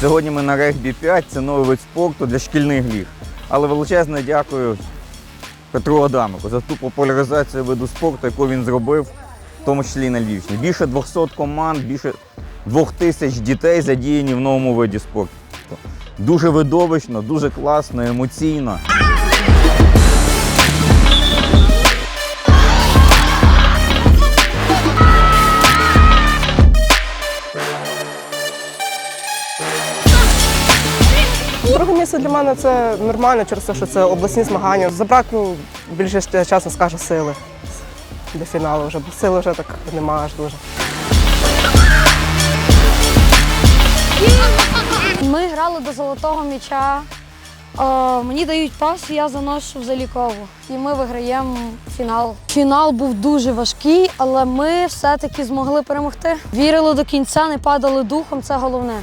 Сьогодні ми на регбі 5, це новий вид спорту для шкільних ліг. Але величезне дякую Петру Адамику за ту популяризацію виду спорту, яку він зробив, в тому числі і на Львівщині. Більше 200 команд, більше 2000 дітей задіяні в новому виді спорту. Дуже видовищно, дуже класно, емоційно. Друге місце для мене це нормально через те, що це обласні змагання. Забракло більше часу скажу сили до фіналу вже, бо сили вже так немає аж дуже. Ми грали до золотого м'яча. Е, мені дають пас, і я заношу в залікову. І ми виграємо фінал. Фінал був дуже важкий, але ми все-таки змогли перемогти. Вірили до кінця, не падали духом, це головне.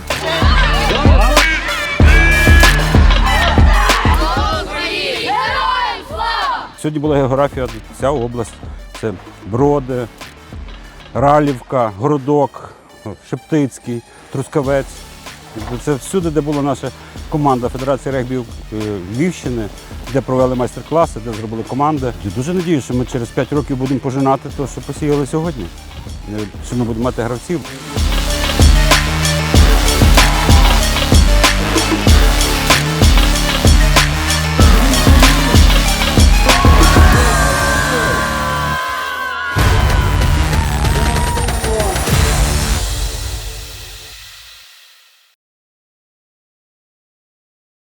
Сьогодні була географія, ця область. Це Броди, Ралівка, Городок, Шептицький, Трускавець. Це всюди, де була наша команда Федерації регбі е, Львівщини, де провели майстер-класи, де зробили команди. Я дуже надію, що ми через 5 років будемо пожинати те, що посіяли сьогодні. Е, Що ми будемо мати гравців.